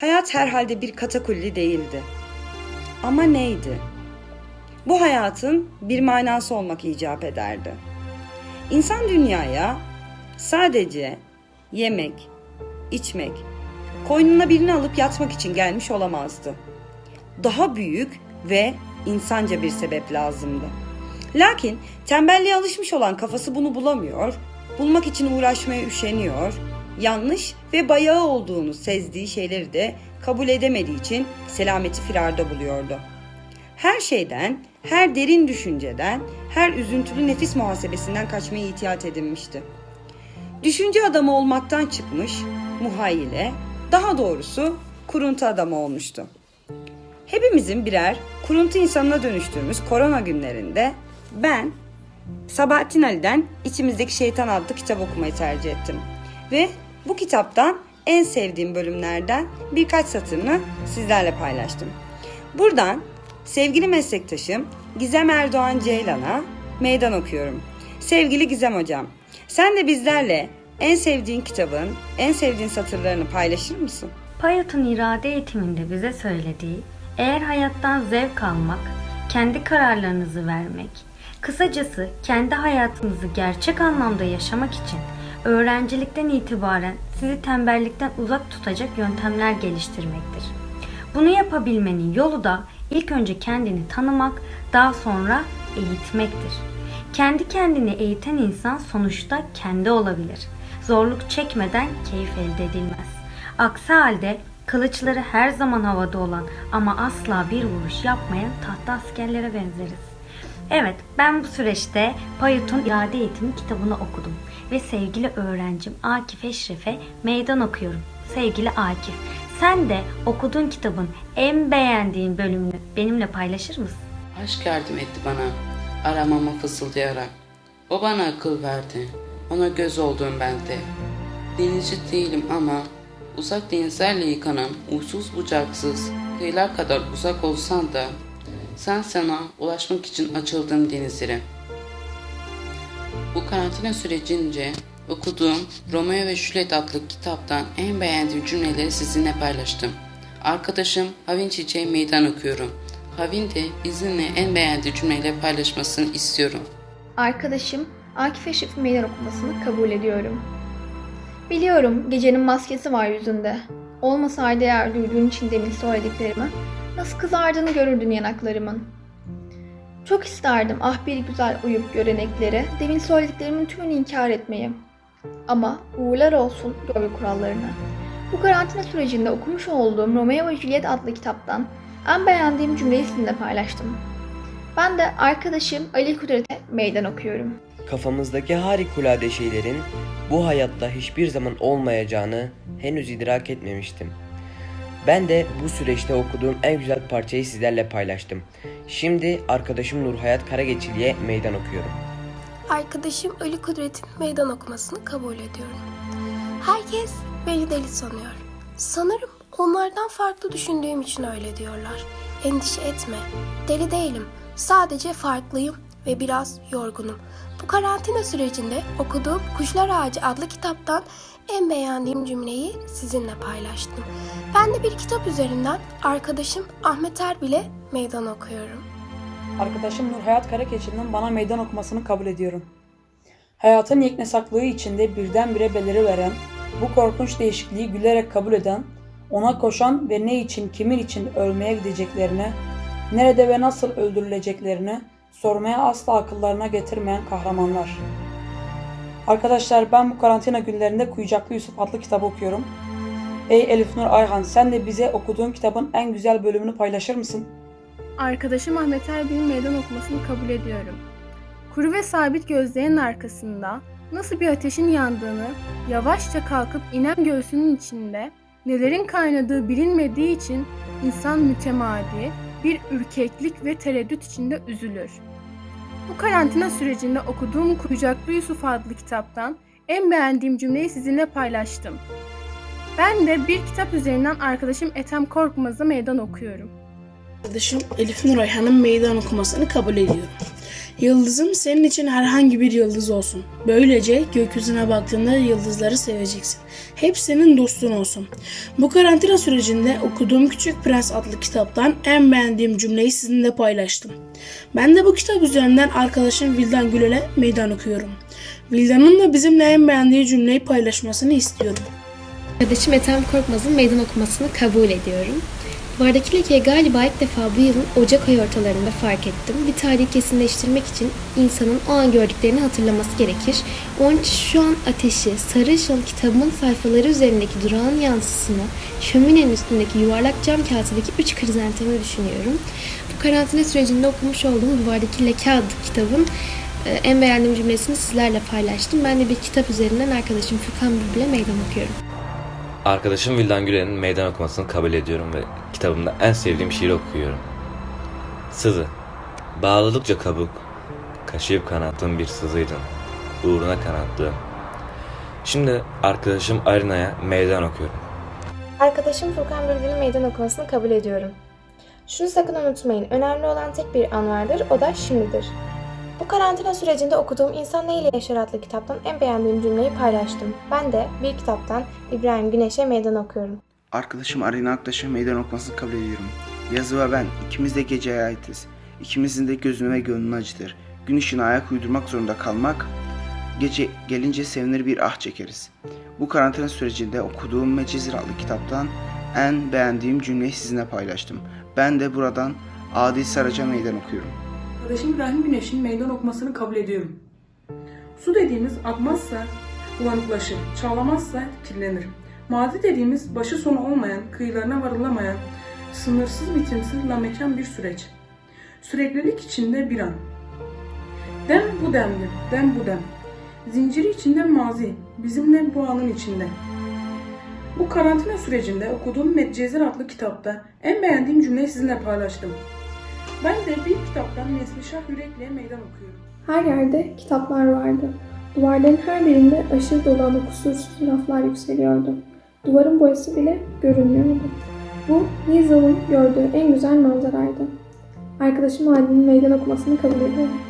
Hayat herhalde bir katakulli değildi. Ama neydi? Bu hayatın bir manası olmak icap ederdi. İnsan dünyaya sadece yemek, içmek, koynuna birini alıp yatmak için gelmiş olamazdı. Daha büyük ve insanca bir sebep lazımdı. Lakin tembelliğe alışmış olan kafası bunu bulamıyor, bulmak için uğraşmaya üşeniyor, yanlış ve bayağı olduğunu sezdiği şeyleri de kabul edemediği için selameti firarda buluyordu. Her şeyden, her derin düşünceden, her üzüntülü nefis muhasebesinden kaçmayı ihtiyat edinmişti. Düşünce adamı olmaktan çıkmış, muhayyile, daha doğrusu kuruntu adamı olmuştu. Hepimizin birer kuruntu insanına dönüştüğümüz korona günlerinde ben Sabahattin Ali'den İçimizdeki Şeytan adlı kitap okumayı tercih ettim. Ve bu kitaptan en sevdiğim bölümlerden birkaç satırını sizlerle paylaştım. Buradan sevgili meslektaşım Gizem Erdoğan Ceylan'a meydan okuyorum. Sevgili Gizem Hocam, sen de bizlerle en sevdiğin kitabın, en sevdiğin satırlarını paylaşır mısın? Payot'un irade eğitiminde bize söylediği, eğer hayattan zevk almak, kendi kararlarınızı vermek, kısacası kendi hayatınızı gerçek anlamda yaşamak için öğrencilikten itibaren sizi tembellikten uzak tutacak yöntemler geliştirmektir. Bunu yapabilmenin yolu da ilk önce kendini tanımak, daha sonra eğitmektir. Kendi kendini eğiten insan sonuçta kendi olabilir. Zorluk çekmeden keyif elde edilmez. Aksi halde kılıçları her zaman havada olan ama asla bir vuruş yapmayan tahta askerlere benzeriz. Evet, ben bu süreçte Payut'un irade eğitimi kitabını okudum ve sevgili öğrencim Akif Eşref'e meydan okuyorum. Sevgili Akif, sen de okuduğun kitabın en beğendiğin bölümünü benimle paylaşır mısın? Aşk yardım etti bana, aramama fısıldayarak. O bana akıl verdi, ona göz oldum ben de. Denizci değilim ama uzak denizlerle yıkanan uçsuz bucaksız kıyılar kadar uzak olsan da sen sana ulaşmak için açıldığım denizlere. Bu karantina sürecince okuduğum Romeo ve Juliet adlı kitaptan en beğendiğim cümleleri sizinle paylaştım. Arkadaşım Havin Çiçeği meydan okuyorum. Havin de bizimle en beğendiği cümleleri paylaşmasını istiyorum. Arkadaşım Akif Eşref'in meydan okumasını kabul ediyorum. Biliyorum gecenin maskesi var yüzünde. Olmasaydı eğer duyduğun için demin söylediklerimi, nasıl kızardığını görürdün yanaklarımın. Çok isterdim ah bir güzel uyup görenekleri, demin söylediklerimin tümünü inkar etmeyi. Ama uğurlar olsun görgü kurallarına. Bu karantina sürecinde okumuş olduğum Romeo ve Juliet adlı kitaptan en beğendiğim cümleyi sizinle paylaştım. Ben de arkadaşım Ali Kudret'e meydan okuyorum. Kafamızdaki harikulade şeylerin bu hayatta hiçbir zaman olmayacağını henüz idrak etmemiştim. Ben de bu süreçte okuduğum en güzel parçayı sizlerle paylaştım. Şimdi arkadaşım Nurhayat Karageçili'ye meydan okuyorum. Arkadaşım Ali Kudret'in meydan okumasını kabul ediyorum. Herkes beni deli sanıyor. Sanırım onlardan farklı düşündüğüm için öyle diyorlar. Endişe etme. Deli değilim. Sadece farklıyım ve biraz yorgunum. Bu karantina sürecinde okuduğum Kuşlar Ağacı adlı kitaptan en beğendiğim cümleyi sizinle paylaştım. Ben de bir kitap üzerinden arkadaşım Ahmet Erbil'e meydan okuyorum. Arkadaşım Nurhayat Karakeçili'nin bana meydan okumasını kabul ediyorum. Hayatın yeknesaklığı içinde birdenbire beliri veren, bu korkunç değişikliği gülerek kabul eden, ona koşan ve ne için, kimin için ölmeye gideceklerini, nerede ve nasıl öldürüleceklerini sormaya asla akıllarına getirmeyen kahramanlar. Arkadaşlar ben bu karantina günlerinde Kuyucaklı Yusuf adlı kitabı okuyorum. Ey Elif Nur Ayhan sen de bize okuduğun kitabın en güzel bölümünü paylaşır mısın? Arkadaşım Ahmet Erbil'in meydan okumasını kabul ediyorum. Kuru ve sabit gözlerin arkasında nasıl bir ateşin yandığını, yavaşça kalkıp inen göğsünün içinde nelerin kaynadığı bilinmediği için insan mütemadi, bir ürkeklik ve tereddüt içinde üzülür. Bu karantina sürecinde okuduğum Kucaklı Yusuf adlı kitaptan en beğendiğim cümleyi sizinle paylaştım. Ben de bir kitap üzerinden arkadaşım Ethem Korkmaz'a meydan okuyorum. Arkadaşım Elif Nur Ayhan'ın meydan okumasını kabul ediyorum. Yıldızım senin için herhangi bir yıldız olsun. Böylece gökyüzüne baktığında yıldızları seveceksin. Hep senin dostun olsun. Bu karantina sürecinde okuduğum Küçük Prens adlı kitaptan en beğendiğim cümleyi sizinle paylaştım. Ben de bu kitap üzerinden arkadaşım Vildan Gülel'e meydan okuyorum. Vildan'ın da bizimle en beğendiği cümleyi paylaşmasını istiyorum. Arkadaşım Ethem Korkmaz'ın meydan okumasını kabul ediyorum. Bardaki lekeyi galiba ilk defa bu yılın Ocak ayı ortalarında fark ettim. Bir tarihi kesinleştirmek için insanın o an gördüklerini hatırlaması gerekir. Onun için şu an ateşi, sarı ışıl kitabımın sayfaları üzerindeki durağın yansısını, şöminenin üstündeki yuvarlak cam kağıtındaki üç krizantemi düşünüyorum. Bu karantina sürecinde okumuş olduğum Duvardaki Leke adlı kitabın e, en beğendiğim cümlesini sizlerle paylaştım. Ben de bir kitap üzerinden arkadaşım Furkan Bülbül'e meydan okuyorum. Arkadaşım Vildan Gülen'in meydan okumasını kabul ediyorum ve kitabımda en sevdiğim şiiri okuyorum. Sızı. Bağladıkça kabuk, kaşıyıp kanattığım bir sızıydın. Uğruna kanattığım. Şimdi arkadaşım Arina'ya meydan okuyorum. Arkadaşım Furkan Bülbül'ün meydan okumasını kabul ediyorum. Şunu sakın unutmayın, önemli olan tek bir an vardır, o da şimdidir. Bu karantina sürecinde okuduğum İnsan Neyle Yaşar adlı kitaptan en beğendiğim cümleyi paylaştım. Ben de bir kitaptan İbrahim Güneş'e meydan okuyorum. Arkadaşım Arina Aktaş'a meydan okumasını kabul ediyorum. Yazı ve ben ikimiz de geceye aitiz. İkimizin de gözünü ve gönlünü acıtır. Gün ışığına ayak uydurmak zorunda kalmak, gece gelince sevinir bir ah çekeriz. Bu karantina sürecinde okuduğum Mecizir adlı kitaptan en beğendiğim cümleyi sizinle paylaştım. Ben de buradan Adil Saraç'a meydan okuyorum. Arkadaşım İbrahim Güneş'in meydan okumasını kabul ediyorum. Su dediğimiz akmazsa bulanıklaşır, çağlamazsa kirlenir. Mazi dediğimiz başı sonu olmayan, kıyılarına varılamayan, sınırsız bitimsiz lamekan bir süreç. Süreklilik içinde bir an. Dem bu demdir, dem bu dem. Zinciri içinde mazi, bizimle bu anın içinde. Bu karantina sürecinde okuduğum Medcezir adlı kitapta en beğendiğim cümleyi sizinle paylaştım. Ben de bir kitaptan Neslişah Yürekli'ye meydan okuyorum. Her yerde kitaplar vardı. Duvarların her birinde aşırı dolu ama kusursuz raflar yükseliyordu. Duvarın boyası bile görünmüyordu. Bu Lizzle'ın gördüğü en güzel manzaraydı. Arkadaşım Adil'in meydan okumasını kabul ediyorum.